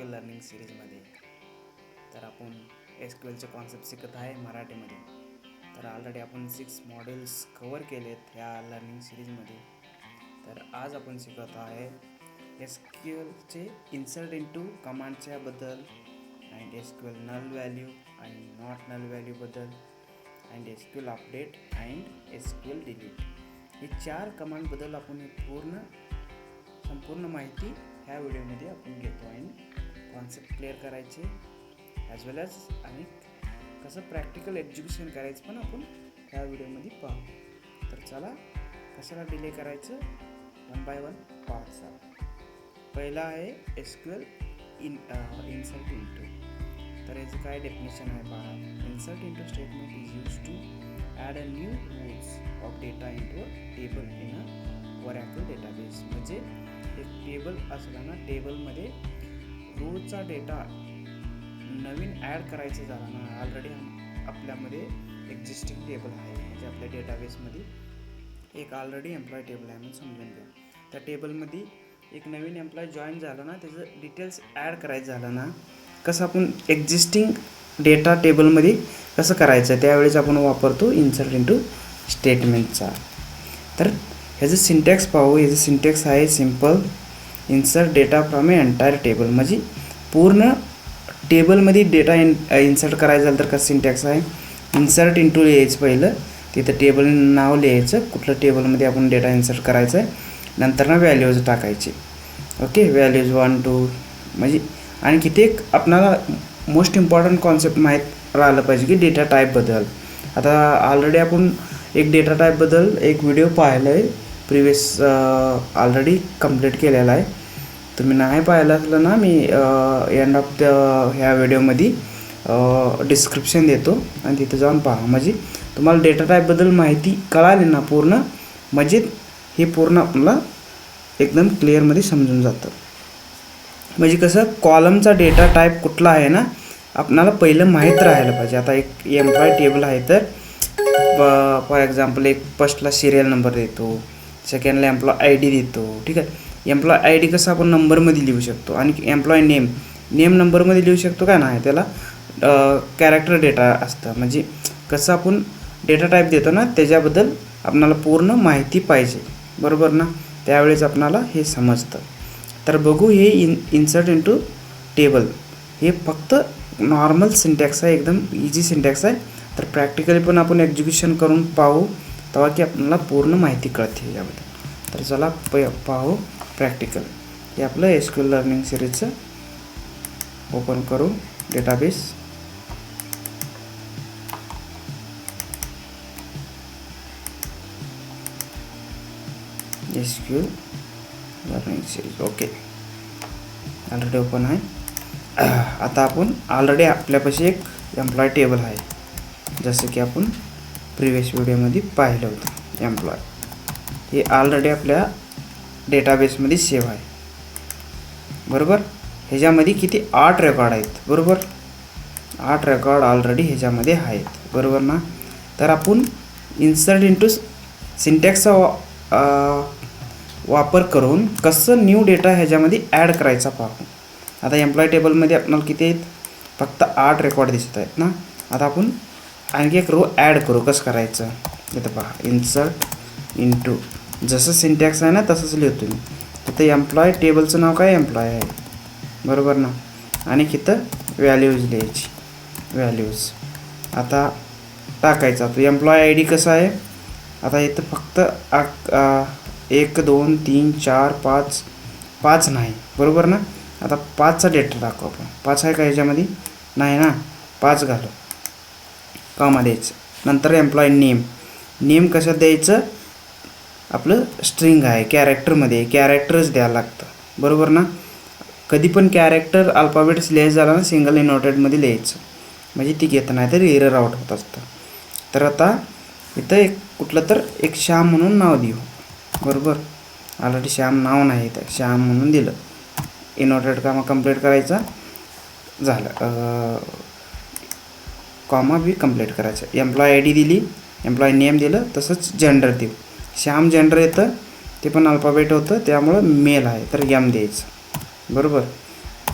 S learning सिरीजमध्ये तर आपण एस क्यू कॉन्सेप्ट शिकत आहे मराठीमध्ये. तर ऑलरेडी आपण सिक्स मॉडेल्स कवर केलेत ह्या लर्निंग सिरीजमध्ये तर आज आपण शिकत आहे एस क्यू एलचे insert to कमांडच्याबद्दल and S Q L null value and not null व्हॅल्यूबद्दल and S Q L update and S Q L delete हे चार कमांडबद्दल आपण पूर्ण संपूर्ण माहिती ह्या व्हिडिओमध्ये आपण घेतो. आणि कॉन्सेप्ट क्लिअर करायचे ॲज वेल ॲज आणि कसं प्रॅक्टिकल एक्झिक्युशन करायचं पण आपण ह्या व्हिडिओमध्ये पाहू. तर चला कशाला डिले करायचं? वन बाय वन पाहत चला. पहिला आहे S Q L in insert into तर याचं काय डेफिनेशन आहे पहा. Insert into statement is use to add a new rules of data into a table in a Oracle database म्हणजे एक टेबल असला ना टेबलमध्ये रोजचा डेटा नवीन ॲड करायचं झाला ना ऑलरेडी आपल्यामध्ये एक्झिस्टिंग टेबल आहे म्हणजे आपल्या डेटाबेसमध्ये एक ऑलरेडी एम्प्लॉय टेबल आहे म्हणून समजून घ्या. त्या टेबलमध्ये एक नवीन एम्प्लॉय जॉईन झालं ना त्याचं डिटेल्स ॲड करायचं झालं ना कसं आपण एक्झिस्टिंग डेटा टेबलमध्ये कसं करायचं त्यावेळेस आपण वापरतो इन्सर्ट इंटू स्टेटमेंटचा तर ह्याचं सिंटॅक्स पाहू ह्याचं सिंटॅक्स आहे simple insert data from a entire table. म्हणजे पूर्ण टेबलमध्ये डेटा इन इन्सर्ट करायचं झालं तर कसं सिंटॅक्स आहे? इन्सर्ट इंटू लिहायचं पहिलं. तिथं टेबल नाव लिहायचं. कुठलं टेबलमध्ये आपण डेटा इन्सर्ट करायचं आहे? नंतर ना व्हॅल्यूज टाकायचे. ओके? व्हॅल्यूज वन टू म्हणजे आणि किती एक आपणाला मोस्ट इम्पॉर्टंट कॉन्सेप्ट माहीत राहिलं पाहिजे की डेटा टाईपबद्दल आता ऑलरेडी आपण एक डेटा टाईपबद्दल एक व्हिडिओ पाहिला आहे प्रिवियस ऑलरेडी कंप्लीट केलेला आहे. तुम्ही नाही पाहिलं असलं ना मी एंड ऑफ द ह्या व्हिडिओमध्ये डिस्क्रिप्शन देतो आणि तिथं जाऊन पहा. म्हणजे तुम्हाला डेटा टाईपबद्दल माहिती कळाली ना पूर्ण म्हणजे हे पूर्ण आपल्याला एकदम क्लिअरमध्ये समजून जातं. म्हणजे कसं कॉलमचा डेटा टाईप कुठला आहे ना आपणाला पहिलं माहीत राहायला पाहिजे. आता एक एम्प्लॉय टेबल आहे तर फॉर एक्झाम्पल एक फर्स्टला सिरियल नंबर देतो सेकंडला एम्प्लॉय आय डी देतो ठीक आहे? एम्प्लॉय आय डी कसं आपण नंबरमध्ये लिहू शकतो? आणि एम्प्लॉय नेम नेम नंबरमध्ये लिहू शकतो का नाही त्याला कॅरेक्टर डेटा असतं. म्हणजे कसं आपण डेटा टाईप देतो ना त्याच्याबद्दल आपणाला पूर्ण माहिती पाहिजे. बरोबर ना? त्यावेळेस आपणाला हे समजतं. तर बघू हे इन इन्सर्ट इंटू टेबल हे फक्त नॉर्मल सिंटॅक्स आहे एकदम इझी सिंटॅक्स आहे. तर प्रॅक्टिकली पण आपण एक्झिक्युशन करून पाहू तेव्हा की आपल्याला पूर्ण माहिती कळते याबद्दल. तर चला प पाहू. प्रॅक्टिकल हे आपलं एसक्यूल लर्निंग सिरीजचं ओपन करू database S Q learning series okay already open आहे. आता आपण ऑलरेडी आपल्यापाशी एक एम्प्लॉय टेबल आहे. जसं की आपण प्रिवियस व्हिडिओमध्ये पाहिलं होतं. एम्प्लॉय हे ऑलरेडी आपल्या डेटाबेसमध्ये सेव्ह आहे. बरोबर? ह्याच्यामध्ये किती? आठ रेकॉर्ड आहेत. बरोबर? आठ रेकॉर्ड ऑलरेडी ह्याच्यामध्ये आहेत. बरोबर ना? तर आपण इन्सर्ट इंटू सिंटॅक्सचा वा वापर करून कसं न्यू डेटा ह्याच्यामध्ये ॲड करायचा पाहू. आता एम्प्लॉय टेबलमध्ये आपल्याला किती आहेत? फक्त आठ रेकॉर्ड दिसत आहेत ना? आता आपण आणखी एक रो ॲड करू. कसं करायचं? इथं पहा. इन्सर्ट इंटू जसं सिंटॅक्स आहे ना तसंच लिहितो मी. तिथं एम्प्लॉय टेबलचं नाव काय? एम्प्लॉय आहे. बरोबर ना? आणि तिथं व्हॅल्यूज लिहायची. व्हॅल्यूज आता टाकायचा. तो एम्प्लॉय आय डी कसा आहे? आता इथं फक्त एक दोन तीन चार पाच पाच नाही. बरोबर ना? आता पाचचा डेटा टाकू आपण. पाच आहे का ह्याच्यामध्ये? नाही ना? पाच घालू. कामा द्यायचं नंतर एम्प्लॉय नेम नेम कसं द्यायचं? आपलं स्ट्रिंग आहे कॅरेक्टरमध्ये कॅरेक्टरच द्यायला लागतं. बरोबर ना? कधी पण कॅरेक्टर अल्फाबेट्स लिहायचं झालं ना सिंगल इनोटेडमध्ये लिहायचं. म्हणजे ती घेत नाही तर एरर आउट होत असतं. तर आता इथं एक कुठलं तर एक श्याम म्हणून नाव देऊ. बरोबर? ऑलरेडी श्याम नाव नाही तर श्याम म्हणून दिलं. इनोटेड कामा कंप्लीट करायचा. झालं. कॉमा बी कंप्लीट करायचं. एम्प्लॉय आय डी दिली. एम्प्लॉय नेम दिलं. तसंच जेंडर देऊ. श्याम जेंडर येतं ते पण अल्फाबेट होतं त्यामुळं मेल आहे. तर यम द्यायचं. बरोबर?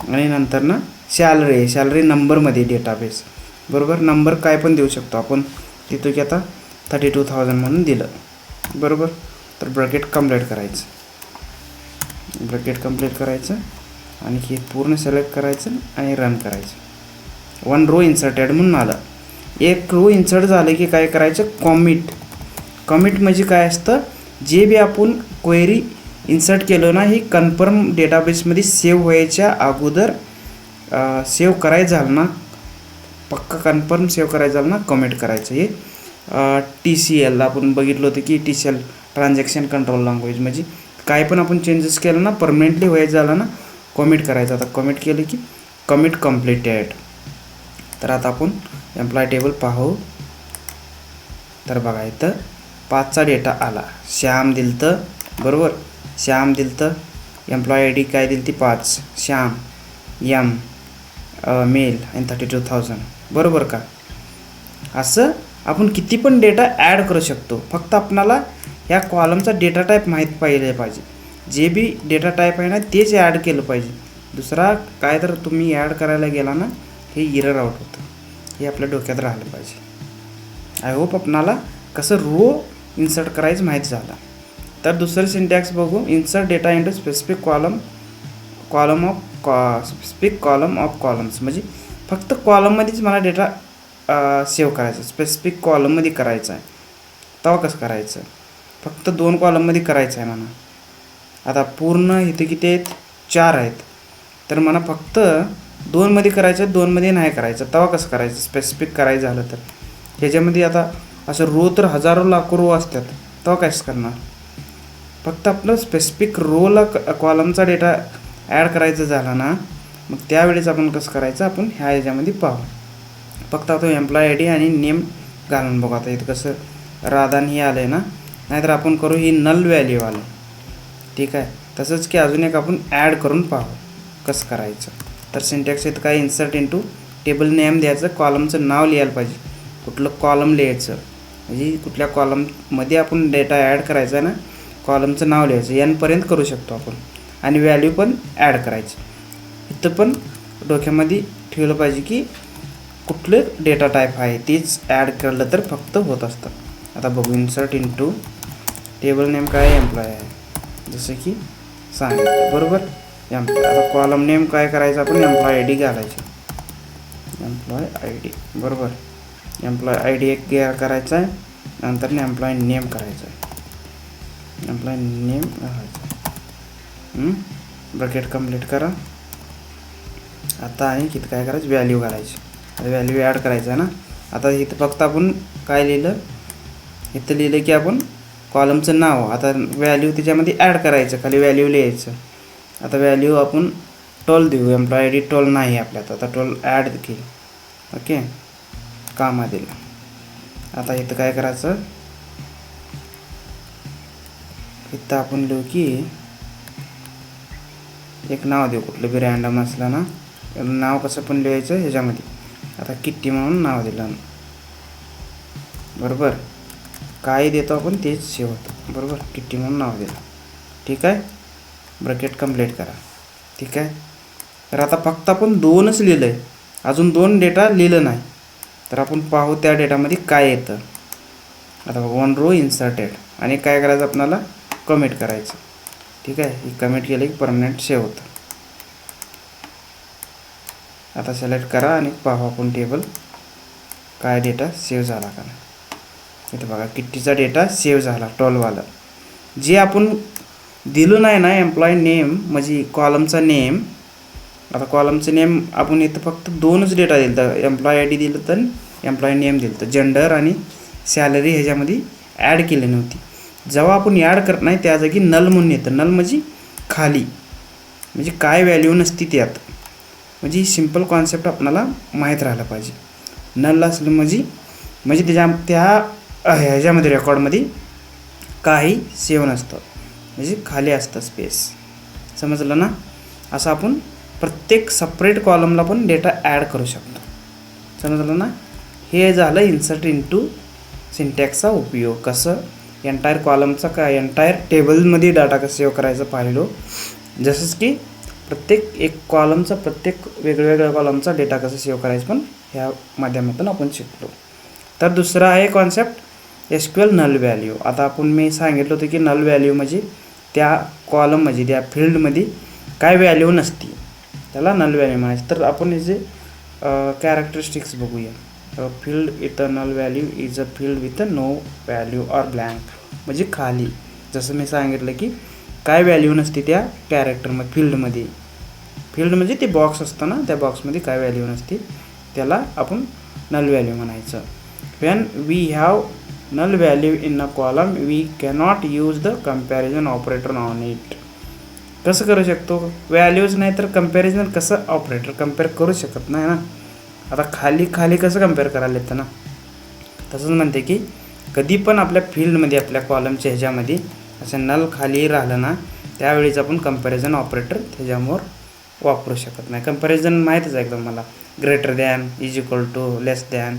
आणि नंतर ना सॅलरी सॅलरी नंबरमध्ये डेटाबेस बरोबर? नंबर काय पण देऊ शकतो आपण. तिथं की आता थर्टी टू थाउजंड म्हणून दिलं. बरोबर? तर ब्रॅकेट कंप्लीट करायचं. ब्रॅकेट कंप्लीट करायचं. आणि हे पूर्ण सिलेक्ट करायचं आणि रन करायचं. वन रो इन्सर्टेड म्हणून आलं. एक रो इन्सर्ट झालं की काय करायचं? कॉमिट कमिट म्हणजे काय असतं? जे बी आपण क्वेरी इन्सर्ट केलं ना ही कन्फर्म डेटाबेसमध्ये सेव्ह व्हायच्या अगोदर सेव्ह करायचं झालं ना पक्का कन्फर्म सेव्ह करायचं झालं ना कमेंट करायचं हे. टी सी एल आपण बघितलं होतं की T C L transaction control language म्हणजे काय पण आपण चेंजेस केलं ना परमनंटली व्हायचं झालं ना कमिट करायचं. आता कमिट केलं की कमिट कम्प्लिटेड तर आता आपण एम्प्लॉय टेबल पाहू. तर बघा इथं पाचचा डेटा आला. श्याम दिलतं बरोबर? श्याम दिलतं एम्प्लॉय आय डी काय दिली ती पाच. श्याम यम मेल आणि थर्टी टू थाउजंड बरोबर का? असं आपण किती पण डेटा ॲड करू शकतो. फक्त आपणाला ह्या कॉलमचा डेटा टाईप माहीत पाहिले पाहिजे. जे बी डेटा टाईप आहे ना तेच ॲड केलं पाहिजे. दुसरा काय तर तुम्ही ॲड करायला गेला ना हे इरर आउट होतं. हे आपल्या डोक्यात राहिलं पाहिजे. आय होप आपणाला कसं रो इन्सर्ट करायचं माहीत झालं. तर दुसरं सिंटॅक्स बघू. Insert data into specific column column of कॉ स्पेसिफिक कॉलम ऑफ कॉलम्स म्हणजे फक्त कॉलममध्येच मला डेटा सेव्ह करायचा. स्पेसिफिक कॉलममध्ये करायचं आहे. तेव्हा कसं करायचं? फक्त दोन कॉलममध्ये करायचं आहे म्हणा. आता पूर्ण इथे किती आहेत? चार आहेत. तर मला फक्त दोनमध्ये करायचं आहे दोनमध्ये नाही करायचं. तेव्हा कसं करायचं? स्पेसिफिक करायचं झालं तर. ह्याच्यामध्ये आता असं रो तर हजारो लाखो रो असतात. तेव्हा कायच करणार? फक्त आपलं स्पेसिफिक रोला कॉलमचा डेटा ॲड करायचं झाला ना मग त्यावेळेस आपण कसं करायचं? आपण ह्या याच्यामध्ये पाहू. फक्त आता एम्प्लॉय आय डी आणि नेम घालून बघू. आता इथं कसं राधान हे आलं आहे ना नाहीतर आपण करू ही नल व्हॅल्यू आलं ठीक आहे? तसंच की अजून एक आपण ॲड करून पाहू. कसं करायचं? तर सिंटॅक्स इथं काय इन्सर्ट इंटू टेबल नेम द्यायचं कॉलमचं नाव लिहायला पाहिजे. कुठलं कॉलम लिहायचं? म्हणजे कुठल्या कॉलममध्ये आपण डेटा ॲड करायचा आहे ना कॉलमचं नाव लिहायचं एनपर्यंत करू शकतो आपण. आणि व्हॅल्यू पण ॲड करायची. इथं पण डोक्यामध्ये ठेवलं पाहिजे की कुठलं डेटा टाईप आहे तेच ॲड केलं तर फक्त होत असतं. आता बघू इन्सर्ट टू टेबल नेम काय एम्प्लॉय आहे. जसं की सांगितलं बरोबर? एम्प्लॉय आता कॉलम नेम काय करायचं आपण एम्प्लॉय आय डी घालायची. एम्प्लॉय आय डी बरोबर? एम्प्लॉय आय डी एक करायचा आहे नंतर एम्प्लॉय नेम करायचं आहे एम्प्लॉय नेम घालायचं ब्रकेट कंप्लीट करा. आता आणि किती काय करायचं? व्हॅल्यू घालायची आता व्हॅल्यू ॲड करायचं आहे ना? आता इथं फक्त आपण काय लिहिलं? इथं लिहिलं की आपण कॉलमचं नाव. आता व्हॅल्यू त्याच्यामध्ये ॲड करायचं. खाली व्हॅल्यू लिहायचं. आता व्हॅल्यू आपण टोल देऊ. एम्प्लॉय आय डी टोल नाही आपल्यात. आता टोल ॲड केली. ओके कामा दिलं आता इथं काय करायचं? इथं आपण लिहू की एक नाव देऊ. कुठलं बी रँडम असलं ना नाव कसं पण लिहायचं ह्याच्यामध्ये. आता किट्टी म्हणून नाव दिलं बरोबर? काय देतो आपण तेच सेव होतं बरोबर? किट्टी म्हणून नाव दिलं. ठीक आहे? ब्रकेट कंप्लीट करा. ठीक आहे? तर आता फक्त आपण दोनच लिहिलं आहे अजून दोन डेटा लिहिलं नाही. तर आपण पाहू त्या डेटामध्ये काय येतं. आता बघा वन रो इन्सर्टेड आणि काय करायचं आपणाला? कमिट करायचं. ठीक आहे? ही कमिट केलं की परमनंट सेव्ह होतं. आता सिलेक्ट करा आणि पाहू आपण टेबल काय डेटा सेव्ह झाला का नाही. इथं बघा किट्टीचा डेटा सेव्ह झाला टॉलवाला जे आपण दिलं नाही ना एम्प्लॉय नेम म्हणजे कॉलमचा नेम आता कॉलमचं नेम आपण इथं फक्त दोनच डेटा दिलं तर एम्प्लॉय आय डी दिलं तर एम्प्लॉय नेम दिलं तर जेंडर आणि सॅलरी ह्याच्यामध्ये ॲड केली नव्हती. जेव्हा आपण ॲड करत नाही त्या जागी नल म्हणून येतं. नल म्हणजे खाली. म्हणजे काय व्हॅल्यू नसती त्यात. म्हणजे ही सिंपल कॉन्सेप्ट आपल्याला माहीत राहिला पाहिजे. नल असलं म्हणजे म्हणजे त्याच्या त्या ह्याच्यामध्ये रेकॉर्डमध्ये काही सेव नसतं. म्हणजे खाली असतं स्पेस समजलं ना? असं आपण प्रत्येक सपरेट कॉलमला पण डेटा ॲड करू शकतो. समजलं ना? हे झालं इन्सर्ट इंटू सिंटॅक्सचा उपयोग. कसं? एंटायर कॉलमचा काय एंटायर टेबलमध्ये डाटा कसं सेव्ह करायचं पाहिलो? जसंच की प्रत्येक एक कॉलमचा प्रत्येक वेगवेगळ्या कॉलमचा डेटा कसं सेव्ह करायचं पण ह्या माध्यमातून आपण शिकलो. तर दुसरा आहे concept S Q L null value आता आपण मी सांगितलं होतं की नल व्हॅल्यू म्हणजे त्या कॉलममध्ये त्या फील्डमध्ये काय व्हॅल्यू नसती. त्याला नल व्हॅल्यू म्हणायचं. तर आपण याचे कॅरेक्टरिस्टिक्स बघूया. फील्ड इथ a null value is a field with a no value or blank म्हणजे खाली. जसं मी सांगितलं की काय व्हॅल्यू नसते त्या कॅरेक्टरमध्ये फील्डमध्ये फील्ड म्हणजे ते बॉक्स असतं ना त्या बॉक्समध्ये काय व्हॅल्यू नसते त्याला आपण नल व्हॅल्यू म्हणायचं. When we have null value in a column we cannot use the comparison operator on it कसं करू शकतो? व्हॅल्यूज नाही तर कंपॅरिझन कसं ऑपरेटर कंपेअर करू शकत नाही ना? आता खाली खाली कसं कंपेअर करायला येतं ना? तसंच म्हणते की कधी पण आपल्या फील्डमध्ये आपल्या कॉलमच्या ह्याच्यामध्ये असं नल खाली राहिलं ना त्यावेळीच आपण कंपॅरिझन ऑपरेटर त्याच्यामुळं वापरू शकत नाही. कंपॅरिझन माहीतच आहे एकदम मला. Greater than is equal to less than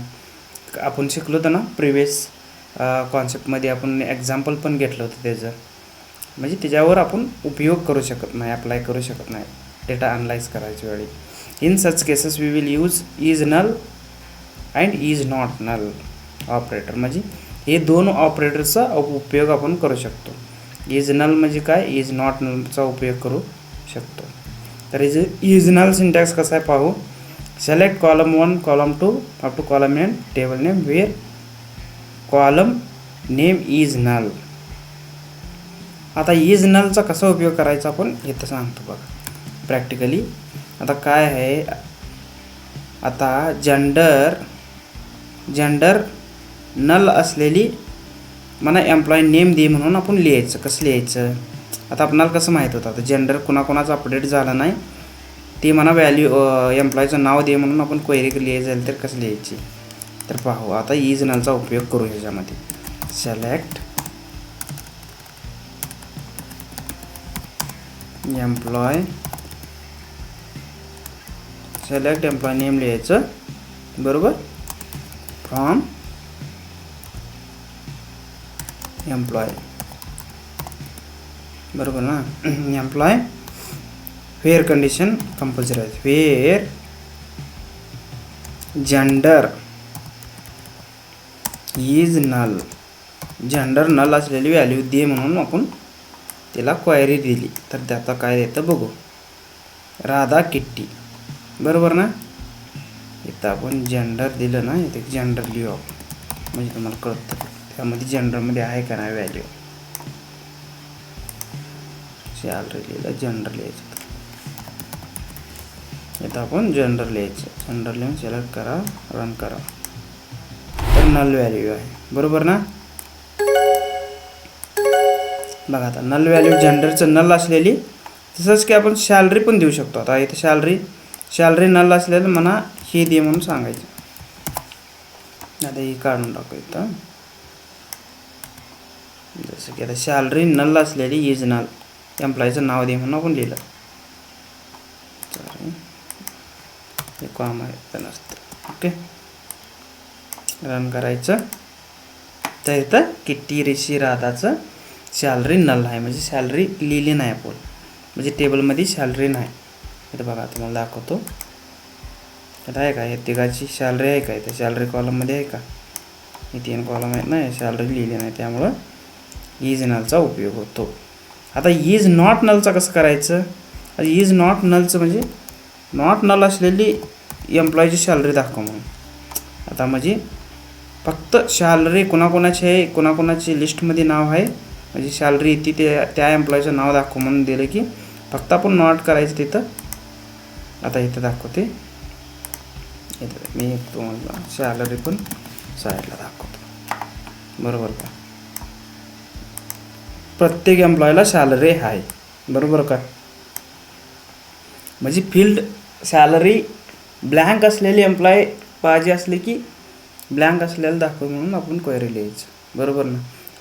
आपण शिकलो होतं ना प्रिवियस कॉन्सेप्टमध्ये आपण एक्झाम्पल पण घेतलं होतं त्याचं. म्हणजे त्याच्यावर आपण उपयोग करू शकत नाही अप्लाय करू शकत नाही. डेटा अनलाइज करायच्या वेळी. In such cases we will use is null and is not null operator म्हणजे हे दोन ऑपरेटरचा उपयोग आपण करू शकतो. इज नल म्हणजे काय? इज नॉट नलचा उपयोग करू शकतो. तर इज इज नल सिंटॅक्स कसा आहे पाहू. Select column one column two up to column name table name where column name is null आता इज नलचा कसा उपयोग करायचा आपण इथं सांगतो बघा. प्रॅक्टिकली आता काय आहे? आता जेंडर जेंडर नल असलेली मला एम्प्लॉई नेम दे म्हणून आपण लिहायचं. कसं लिहायचं? आता आपणाला कसं माहीत होतं? आता जेंडर कुणाकुणाचं अपडेट झालं नाही. ते म्हणा व्हॅल्यू एम्प्लॉईचं नाव दे म्हणून आपण क्वेरी लिहायचं झालं तर कसं लिहायची? तर पाहू. आता इज नलचा उपयोग करू ह्याच्यामध्ये. Select employ select employ name लिहायचं. बरोबर? फ्रॉम एम्प्लॉय बरोबर ना? एम्प्लॉय फेअर कंडिशन कंपल्सरी आहे. Where gender is null gender null असलेली व्हॅल्यू दे म्हणून आपण तिला क्वायरी दिली. तर त्याचा काय देतं बघू. राधा किट्टी. बरोबर ना? इथं आपण जेंडर दिलं ना इथे जेंडर लिहू आपण. म्हणजे तुम्हाला कळतं. त्यामध्ये जेंडरमध्ये आहे का नाही व्हॅल्यू सॅलरी लिहिलं जेंडर लिहायचं. इथं आपण जेंडर लिहायचं. जेंडर लिहून सिलेक्ट करा रन करा. तर नल व्हॅल्यू आहे. बरोबर ना? बघा आता नल व्हॅल्यू जेंडरचं नल असलेली तसंच की आपण सॅलरी पण देऊ शकतो. आता इथं सॅलरी सॅलरी नल असलेलं म्हणा हे दे म्हणून सांगायचं. आता ही काढून टाकू इथं. जसं की आता सॅलरी नल असलेली इज नल एम्प्लॉईचं नाव दे म्हणून आपण लिहिलं. हे काम आहे तर नसतं. ओके रन करायचं. तर इथं किट्टी ऋषी राधाचं सॅलरी नल आहे. म्हणजे सॅलरी लिहिली नाही आपण. म्हणजे टेबलमध्ये सॅलरी नाही. इथं बघा तुम्हाला दाखवतो. इथं आहे का? या तिघाची सॅलरी आहे का? इथं सॅलरी कॉलममध्ये आहे का? हे तीन कॉलम आहेत ना सॅलरी लिहिली नाही. त्यामुळं इज नलचा उपयोग होतो. आता इज नॉट नलचा कसं करायचं? इज नॉट नलचं म्हणजे नॉट नल असलेली एम्प्लॉईची सॅलरी दाखव म्हणून. आता म्हणजे फक्त सॅलरी कोणाकोणाची आहे? कोणाकोणाची लिस्टमध्ये नाव आहे? म्हणजे सॅलरी येते ते त्या एम्प्लॉईचं नाव दाखव म्हणून दिलं की फक्त आपण नॉट करायचं तिथं. आता इथं दाखवते. इथं मी तुम्हाला सॅलरी पण साईडला दाखवतो. बरोबर का? प्रत्येक एम्प्लॉयला सॅलरी आहे. बरोबर का? म्हणजे फील्ड सॅलरी ब्लँक असलेली एम्प्लॉय पाहिजे असले की ब्लँक असलेलं दाखव म्हणून आपण क्वेरी लिहायचं. बरोबर ना?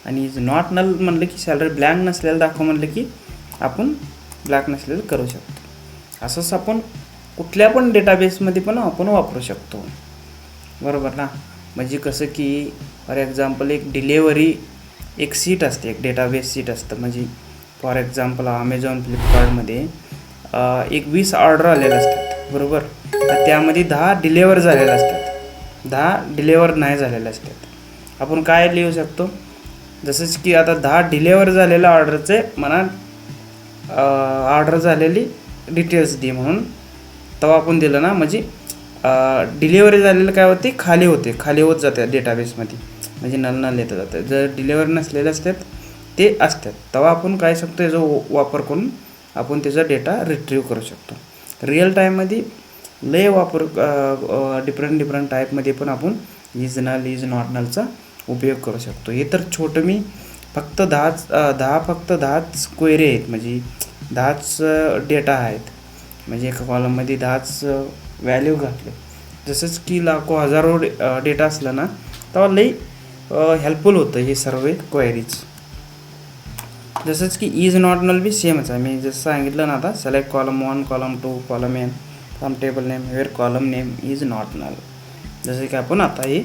आणि इज नॉट नल म्हणलं की सॅलरी ब्लँक नसलेलं दाखव म्हणलं की आपण ब्लॅक नसलेलं करू शकतो. असंच आपण कुठल्या पण डेटाबेसमध्ये पण आपण वापरू शकतो. बरोबर ना? म्हणजे कसं की फॉर एक्झाम्पल एक डिलेवरी एक सीट असते एक डेटाबेस सीट असतं. म्हणजे फॉर एक्झाम्पल अमेझॉन फ्लिपकार्टमध्ये एक वीस ऑर्डर आलेल्या असतात. बरोबर? तर त्यामध्ये दहा डिलेवर झालेल्या असतात. दहा डिलेवर नाही झालेल्या असतात. आपण काय लिहू शकतो? जसंच की आता दहा डिलेवर झालेल्या ऑर्डरचे मला ऑर्डर झालेली डिटेल्स दे म्हणून. तेव्हा आपण दिलं ना म्हणजे डिलेवरी झालेलं काय होते? खाली होते. खाली होत जाते डेटाबेसमध्ये म्हणजे नल नल येतं जातं. जर डिलेवरी नसलेले असतात ते असतात. तेव्हा आपण काय शकतो? याचा वापर करून आपण त्याचा डेटा रिट्रीव करू शकतो. रिअल टाईममध्ये लय वापर डिफरंट डिफरंट टाईपमध्ये पण आपण इज नल इज नॉट नलचा उपयोग करू शकतो. हे तर छोटं मी फक्त दहाच दहा फक्त दहाच क्वेरी आहेत. म्हणजे दहाच डेटा आहेत. म्हणजे एका कॉलममध्ये दहाच व्हॅल्यू घातले. जसंच की लाखो हजारो डेटा असला ना तेव्हा लई हेल्पफुल होतं हे सर्व क्वेरीज जसंच की इज नॉट नल बी सेमच आहे. मी जसं सांगितलं ना आता select column one column two column N from table name where column name is not null जसं की आपण आता हे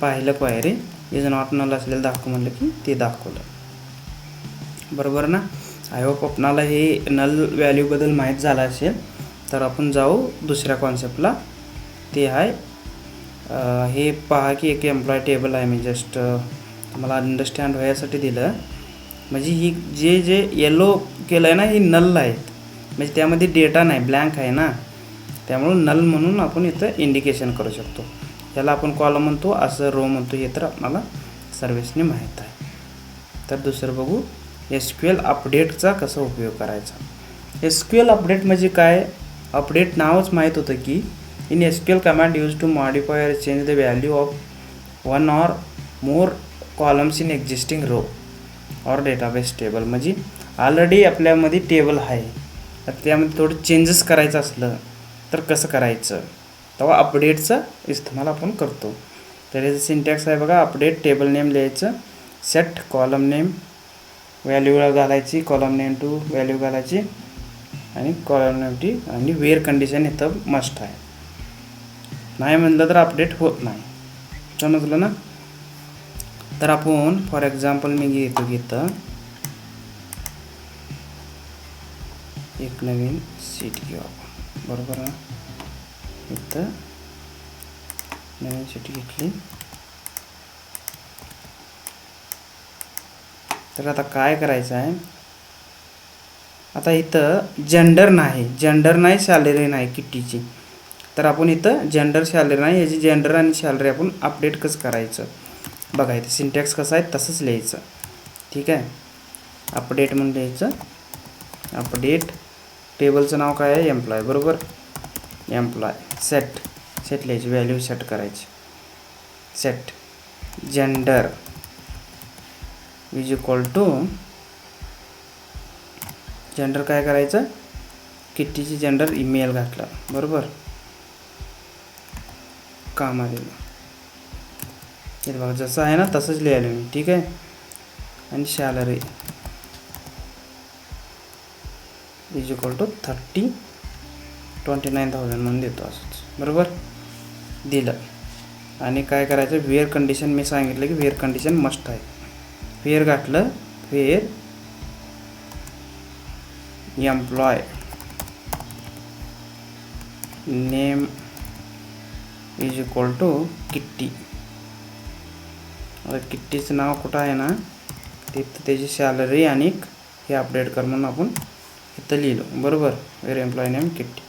पाहिलं क्वायरी इज नॉट नल असलेलं दाखवू म्हणलं की ते दाखवलं. बरोबर ना? आय होप आपणाला हे नल व्हॅल्यूबद्दल माहीत झालं असेल तर आपण जाऊ दुसऱ्या कॉन्सेप्टला ते आहे हे पहा की एक एम्प्लॉय टेबल आहे मी जस्ट मला अंडरस्टँड व्हायसाठी दिलं. म्हणजे ही जे जे येलो केलं आहे ना ही नल आहेत. म्हणजे त्यामध्ये डेटा नाही ब्लँक आहे ना. त्यामुळं नल म्हणून आपण इथं इंडिकेशन करू शकतो. याला आपण कॉलम म्हणतो असं रो म्हणतो हे तर आपल्याला सर्विसने माहीत आहे. तर दुसरं बघू एस क्यू एल अपडेटचा कसा उपयोग करायचा? एस क्यू एल अपडेट म्हणजे काय? अपडेट नावच माहीत होतं की in S Q L command use to modify change the value of one or more columns in existing row or database table म्हणजे ऑलरेडी आपल्यामध्ये टेबल आहे. तर त्यामध्ये थोडं चेंजेस करायचं असलं तर कसं करायचं? तेव्हा अपडेटचा इस्तेमाल आपण करतो. तर याचं सिंटॅक्स आहे बघा अपडेट टेबल नेम लिहायचं सेट कॉलम नेम व्हॅल्यू घालायची कॉलम नेम टू व्हॅल्यू घालायची आणि कॉलम नेम टी आणि वेअर कंडिशन इथं मस्ट आहे. नाही म्हणलं तर अपडेट होत नाही. समजलं ना? तर आपण फॉर एक्झाम्पल मी घेतो घेतं एक नवीन सीट घेऊ आपण बरोबर ना? इथं नवीन सीट घेतली. तर आता काय करायचं आहे? आता इथं जेंडर नाही. जेंडर नाही सॅलरी नाही किट्टीची. तर आपण इथं जेंडर सॅलरी नाही याची जेंडर आणि सॅलरी आपण अपडेट कसं करायचं? बघा इथं सिंटॅक्स कसं आहे तसंच लिहायचं. ठीक आहे? अपडेट म्हणून लिहायचं. अपडेट टेबलचं नाव काय आहे? एम्प्लॉय बरोबर? एम्प्लॉय. सेट. सेट लिहायची व्हॅल्यू सेट करायची. Set. Gender is equal to gender काय करायचं? किट्टीची जेंडर ईमेल घातला. बरोबर? कामा हे बघा जसं आहे ना तसंच लिहायला मी. ठीक आहे? आणि salary is equal to thirty twenty nine thousand म्हणून देतो असंच. बरोबर? दिलं. आणि काय करायचं? वेअर कंडिशन मी सांगितलं की वेअर कंडिशन मस्ट आहे. वेअर गाठलं where employee name is equal to Kitty आता किट्टीचं नाव कुठं आहे ना? तिथं त्याची सॅलरी आणि हे अपडेट कर म्हणून आपण इथं लिहिलो. बरोबर? वेअर एम्प्लॉय नेम किट्टी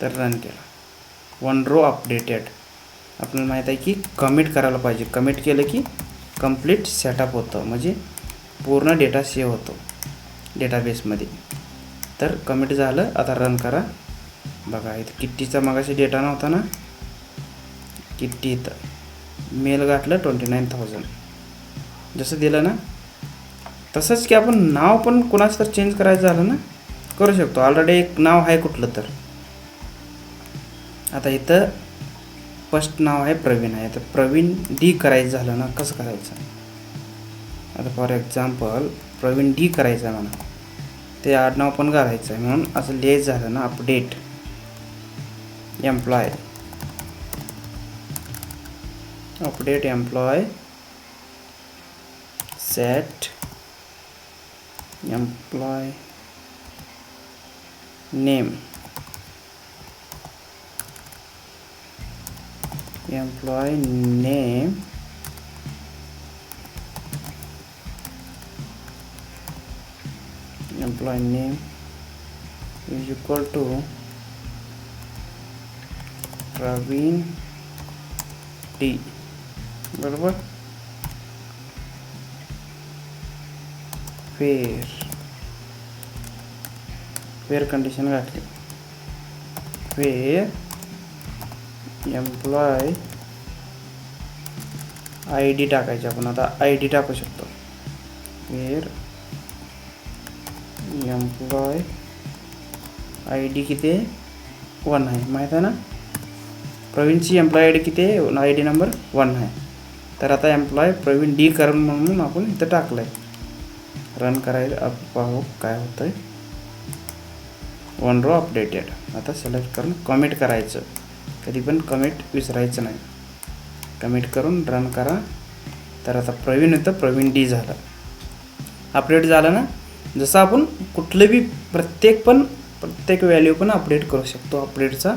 तर रन केला. वन रो अपडेटेड आपल्याला माहीत आहे की कमिट करायला पाहिजे. कमिट केलं की कंप्लीट सेटअप होतं. म्हणजे पूर्ण डेटा सेव्ह होतो डेटाबेसमध्ये तर कमिट झालं. आता रन करा. बघा इथं किट्टीचा मगाशी डेटा नव्हता ना? किट्टी इथं. मेल गाठलं ट्वेंटी नाईन थाउजंड जसं दिलं ना? तसंच की आपण नाव पण कोणाचं तर चेंज करायचं झालं ना? करू शकतो. ऑलरेडी एक नाव आहे कुठलं तर. आता इथं फर्स्ट नाव आहे प्रवीण आहे. आता प्रवीण डी करायचं झालं ना कसं करायचं? आता फॉर एक्झाम्पल प्रवीण डी करायचं आहे म्हणा. ते आडनाव पण घालायचं आहे. म्हणून असं लिहायचं झालं ना update employee update employee set employee name employee name employee name is equal to Praveen T बरोबर फेर फेर कंडिशन घातली फेर एम्प्लॉय आय डी टाकायची. आपण आता आय डी टाकू शकतो. वेर एम्प्लॉय आय डी किती वन आहे. माहीत आहे ना? प्रवीणची एम्प्लॉय आय डी किती आहे? आय डी नंबर वन आहे. तर आता एम्प्लॉय प्रवीण डी करण म्हणून आपण इथं टाकलं आहे रन करायला आप पाहू काय होतं आहे वन रो अपडेटेड आता सिलेक्ट करून कमिट करायचं. कधी पण कमेंट विसरायचं नाही. कमेंट करून रन करा. तर आता प्रवीण होतं प्रवीण डी झालं. अपडेट झालं ना? जसं आपण कुठलं बी प्रत्येक पण प्रत्येक व्हॅल्यू पण अपडेट करू शकतो. अपडेटचा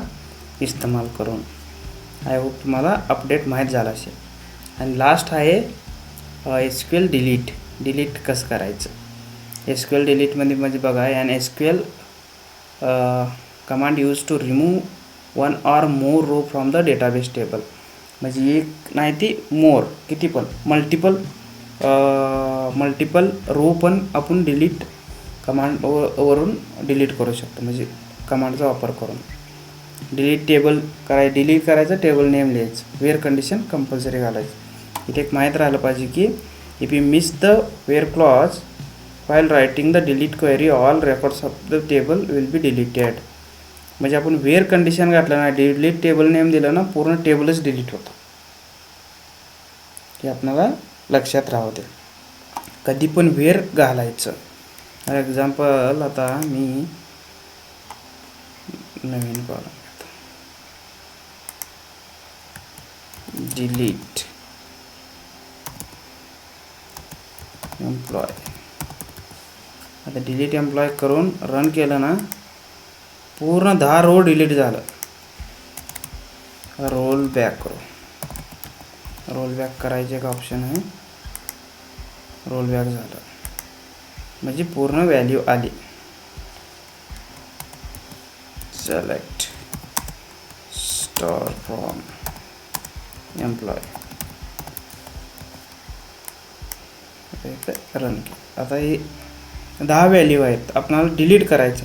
इस्तेमाल करून. आय होप तुम्हाला अपडेट माहीत झाला असेल. आणि लास्ट आहे S Q L delete delete कसं करायचं? एस क्यू एल डिलीटमध्ये म्हणजे बघा and S Q L command use to remove one or more row from the database table. म्हणजे एक नाही ती मोर किती पण. मल्टिपल मल्टिपल रो पण आपण डिलीट कमांड वरून डिलीट करू शकतो. म्हणजे कमांडचा वापर करून. डिलीट टेबल कराय डिलीट करायचं टेबल नेम लिहायचं. वेअर कंडिशन कंपल्सरी घालायचं. इथे एक माहीत राहिलं पाहिजे की if you miss the where clause while writing the delete query all records of the table will be deleted म्हणजे आपण वेअर कंडिशन घातलं ना डिलीट टेबल नेम दिलं ना पूर्ण टेबलच डिलीट होतं. हे आपल्याला लक्षात राहू दे. कधी पण वेअर घालायचं. फॉर एक्झाम्पल आता मी नवीन कॉलम डिलीट एम्प्लॉय. आता डिलीट एम्प्लॉय करून रन केलं ना पूर्ण दहा रो डिलीट झालं. रोल बॅक करू. रोल बॅक करायचे एक ऑप्शन आहे. रोल बॅक झालं. म्हणजे पूर्ण व्हॅल्यू आली. Select star from employ run आता हे दहा व्हॅल्यू आहेत. आपणाला डिलीट करायचं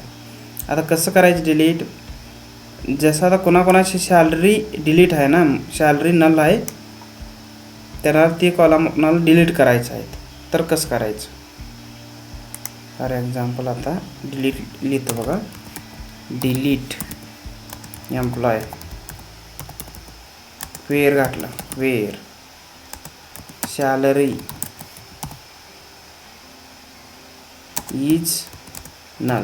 आता कसं करायचं डिलीट जसं आता कोणाकोणाची सॅलरी डिलीट आहे ना सॅलरी नल आहे त्याला ती कॉलम आपणाला डिलीट करायचं आहे. तर कसं करायचं? फॉर एक्झाम्पल आता डिलीट लिहितो बघा. डिलीट एम्प्लॉय वेअर घातलं. Where salary is null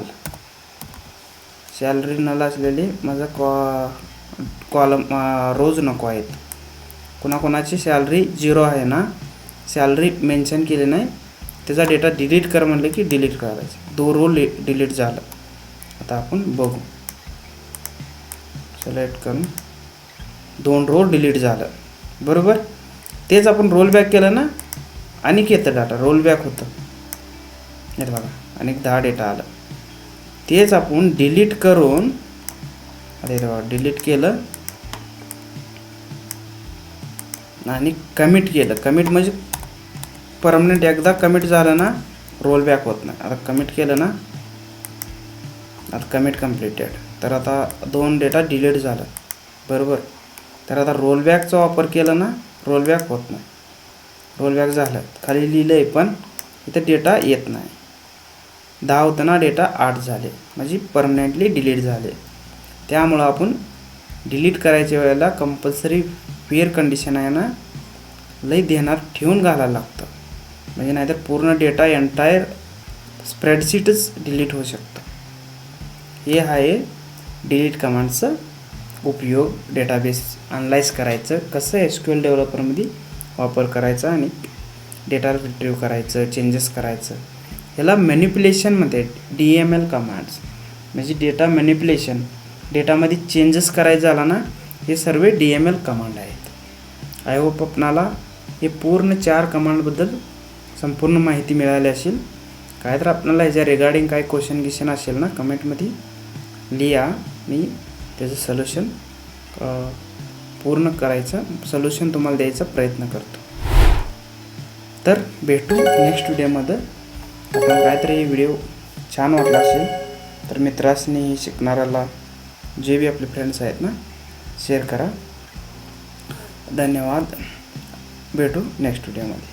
salary null असलेली माझा कॉ कॉलम रोज नको आहेत. कोणाकोणाची सॅलरी झिरो आहे ना सॅलरी मेन्शन केली नाही त्याचा डेटा डिलीट कर म्हणलं की डिलीट करायचं. दो रो डिलीट झालं. आता आपण बघू. सिलेक्ट करून दोन रो डिलीट झालं. बरोबर? तेच आपण रोल बॅक केलं ना आणि येतं डाटा रोल बॅक होतं. हे बघा आणि दहा डेटा आला. तेच आपण डिलीट करून अरे बाबा डिलीट केलं. आणि कमिट केलं. कमिट म्हणजे परमनंट एकदा कमिट झालं ना रोल बॅक होत नाही. आता कमिट केलं ना आता कमिट कम्प्लिटेड तर आता दोन डेटा डिलीट झालं. बरोबर? तर आता रोल बॅकचा वापर केला ना रोल बॅक होत नाही. रोल बॅक झालं. खाली लिहिलं आहे पण इथं डेटा येत नाही. दहा होताना डेटा आठ झाले. म्हणजे परमनंटली डिलीट झाले. त्यामुळं आपण डिलीट करायच्या वेळेला कंपल्सरी वेअर कंडिशन आहे ना लई देणार ठेवून घालायला लागतं. म्हणजे नाहीतर पूर्ण डेटा एंटायर स्प्रेडशीटच डिलीट होऊ शकतं. हे आहे डिलीट कमांडचं उपयोग डेटाबेस अनलाईज करायचं कसं एस क्यू एल डेव्हलपरमध्ये वापर करायचा आणि डेटा रिट्रीव्ह करायचं चेंजेस करायचं. ह्याला मॅनिप्युलेशनमध्ये डी एम एल कमांड्स म्हणजे डेटा मॅनिप्युलेशन डेटामध्ये चेंजेस करायचं झाला ना हे सर्व डी एम एल कमांड आहेत. आय होप आपणाला हे पूर्ण चार कमांडबद्दल संपूर्ण माहिती मिळाली असेल. काय तर आपल्याला ह्याच्या रिगार्डिंग काय क्वेश्चन गिशन असेल ना कमेंटमध्ये लिहा. मी त्याचं सोल्युशन पूर्ण करायचं सोल्युशन तुम्हाला द्यायचा प्रयत्न करतो. तर भेटू नेक्स्ट व्हिडिओमध्ये आपण काहीतरी व्हिडिओ छान वाटला असेल तर मित्रासनी शिकणाऱ्याला जे बी आपले फ्रेंड्स आहेत ना शेअर करा. धन्यवाद. भेटू नेक्स्ट व्हिडिओमध्ये